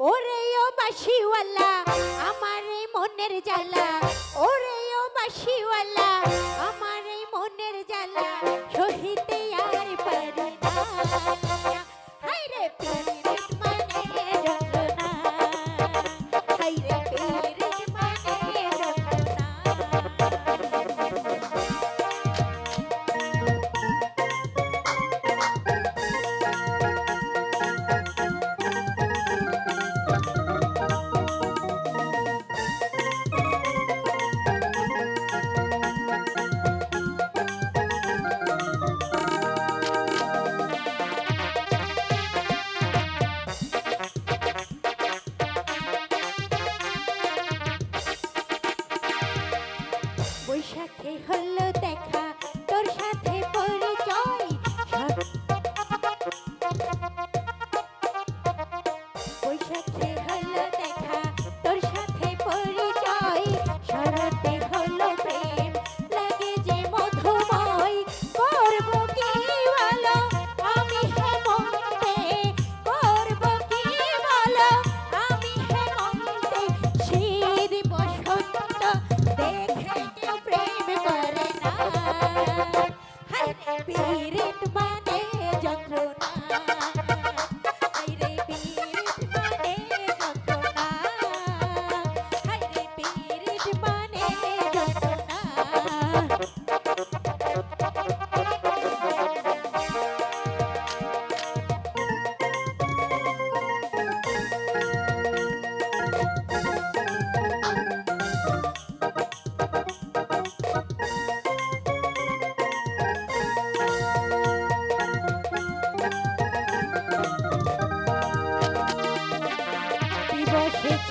ওরে ও বাসিওয়ালা, আমার এই মনের জ্বালা। ওরে ও বাসিওয়ালা, আমার এই মনের জ্বালা। সহিতে আর পারি না।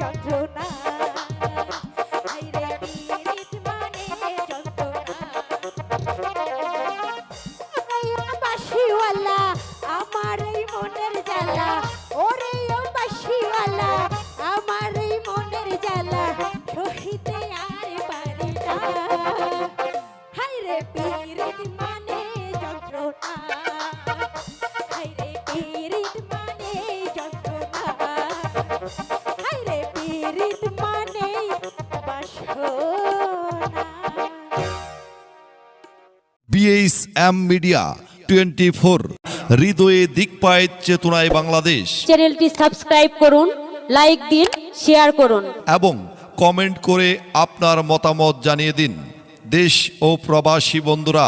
যন্ত্রণা BH M media twenty four হৃদয়ে দিকপায় চেতনায় বাংলাদেশ। চ্যানেলটি সাবস্ক্রাইব করুন লাইক দিন শেয়ার করুন। এবং কমেন্ট করে আপনার মতামত জানিয়ে দিন। দেশ ও প্রবাসী বন্ধুরা।